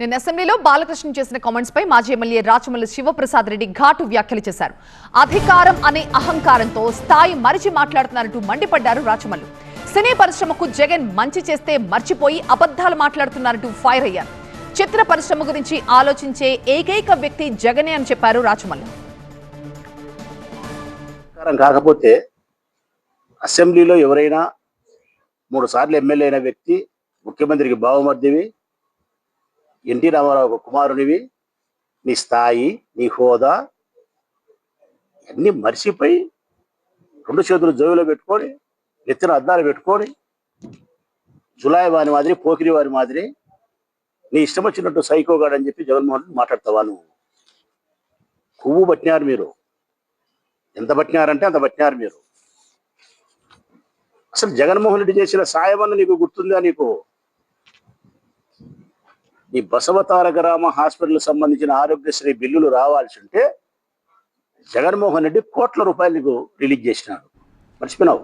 నిన్న అసెంబ్లీలో బాలకృష్ణ చేసిన కామెంట్స్ పై మాజీ ఎమ్మెల్యే రాచమల్లి శివప్రసాద్ రెడ్డి ఘాటు వ్యాఖ్యలు చేశారు. అధికారం అనే అహంకారంతో స్థాయి మరిచి మాట్లాడుతున్నారంటూ మండిపడ్డారు రాచమల్లు. సినీ పరిశ్రమకు జగన్ మంచి చేస్తే మర్చిపోయి అబద్ధాలు మాట్లాడుతున్నారంటూ ఫైర్ అయ్యారు. చిత్ర పరిశ్రమ గురించి ఆలోచించే ఏకైక వ్యక్తి జగనే అని చెప్పారు రాచమల్లు. కాకపోతే అసెంబ్లీలో ఎవరైనా మూడు సార్లు ఎమ్మెల్యే అయిన వ్యక్తి ముఖ్యమంత్రికి బావమర్దివి ఎన్టీ రామారావు ఒక కుమారునివి. నీ స్థాయి నీ హోదా అన్ని మర్చిపోయి రెండు చేతులు జోబిలో పెట్టుకొని నెత్తిన అద్దాలు పెట్టుకొని జులాయి వారి మాదిరి పోకిరి వారి మాదిరి నీ ఇష్టం వచ్చినట్టు సైకోగాడు అని చెప్పి జగన్మోహన్ రెడ్డి మాట్లాడతావా నువ్వు? కొవ్వు పట్టినారు మీరు. ఎంత పట్టినారంటే అంత పట్టినారు మీరు. అసలు జగన్మోహన్ రెడ్డి చేసిన సాయమన్న నీకు గుర్తుందా నీకు? ఈ బసవతారకరామ హాస్పిటల్ సంబంధించిన ఆరోగ్యశ్రీ బిల్లులు రావాల్సి ఉంటే జగన్మోహన్ రెడ్డి కోట్ల రూపాయలకు రిలీజ్ చేసినాడు. మర్చిపోయినావు?